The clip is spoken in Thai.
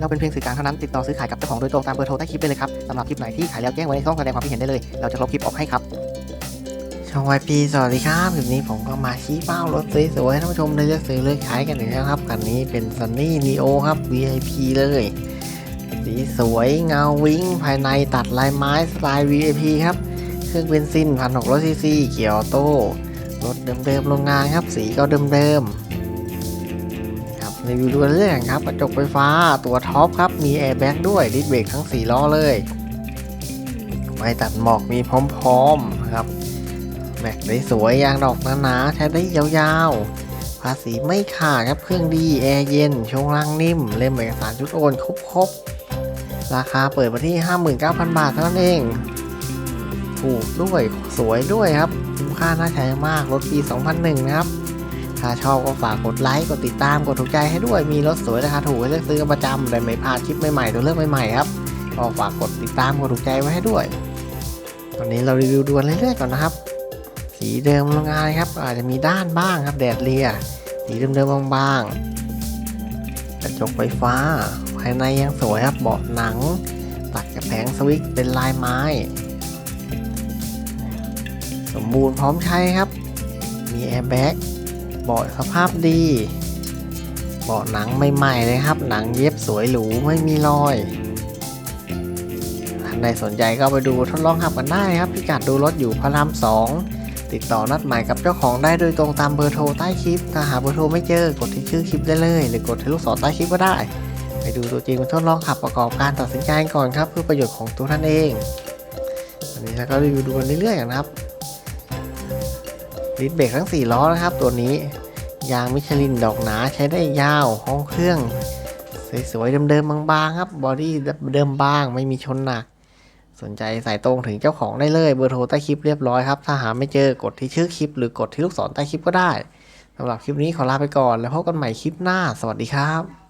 เราเป็นเพียงสื่อกลางเท่านั้นติดต่อซื้อขายกับเจ้าของโดยตรงตามเบอร์โทรใต้คลิปได้เลยครับสำหรับคลิปไหนที่ขายแล้วแจ้งไว้ในช่องแสดงความคิดเห็นได้เลย เราจะลบคลิปออกให้ครับช่องวายพีสวัสดีครับคลิปนี้ผมก็มาชี้เป้ารถสวยๆให้ท่านผู้ชมได้เลือกซื้อเลือกขายกันอีกแล้วครับคันนี้เป็น Sunny Neo ครับ VIP เลยสีสวยเงาวิ้งภายในตัดลายไม้สไตล์ VIP ครับ เครื่องเบนซิน 1,600ซีซีเกียร์ออโต้รถเดิมๆโรงงานครับ สีก็เดิมๆ รีวิวดูเรื่องครับกระจกไฟฟ้าตัวท็อปครับมีแอร์แบ็กด้วยดิสเบรกทั้ง 4 ล้อเลยไม้ตัดหมอกมีพร้อมๆครับแม็กได้สวยยางดอกหนาๆใช้ได้ยาวๆ ภาษีไม่ขาดครับเครื่องดีแอร์เย็นช่วงล่างนิ่ม เล่มเอกสารชุดโอนครบๆ ราคาเปิดมาที่ 59,000 บาทเท่านั้นเอง ถูกด้วยสวยด้วยครับ คุ้มค่าน่าใช้มากรถปี 2001 นะครับ ถ้าชอบก็ฝากกดไลค์ กดติดตาม กดถูกใจให้ด้วย มีรถสวยราคาถูกให้เลือกซื้อประจำได้ไม่พลาดคลิปใหม่ๆตัวเลือกใหม่ๆครับ ก็ฝากกดติดตาม กดถูกใจไว้ให้ด้วย ตอนนี้เรารีวิวดวนเรื่อยๆก่อนนะครับ สีเดิมโรงงานครับ อาจจะมีด้านบ้างครับ แดดเลีย สีเดิมๆบางๆ กระจกไฟฟ้า ภายในยังสวยครับ เบาะหนัง ตัดกับแผงสวิตช์เป็นลายไม้ สมบูรณ์พร้อมใช้ครับ มีแอร์แบ็ก เบาะสภาพดี เบาะหนังใหม่ๆเลยครับ หนังเย็บสวยหรูไม่มีรอยท่านใดสนใจก็ไปดูทดลองขับกันได้ครับ พิกัดดูรถอยู่พระรามสองติดต่อนัดหมายกับเจ้าของได้โดยตรงตามเบอร์โทรใต้คลิป ถ้าหาเบอร์โทรไม่เจอกดที่ชื่อคลิปได้เลย หรือกดที่ลูกศรใต้คลิปก็ได้ ไปดูตัวจริงมาทดลองขับประกอบการตัดสินใจก่อนครับ เพื่อประโยชน์ของตัวท่านเอง อันนี้เราก็รีวิวดูกันเรื่อยๆนะครับ ดิสเบรกทั้ง 4 ล้อนะครับ ตัวนี้ยางมิชลินดอกหนาใช้ได้ยาวห้องเครื่อง สวยๆเดิมๆบางๆครับบอดี้เดิมบางไม่มีชนหนัก สนใจสายตรงถึงเจ้าของได้เลยเบอร์โทรใต้คลิปเรียบร้อยครับ ถ้าหาไม่เจอกดที่ชื่อคลิป หรือกดที่ลูกศรใต้คลิปก็ได้สำหรับคลิปนี้ขอลาไปก่อน แล้วพบกันใหม่คลิปหน้า สวัสดีครับ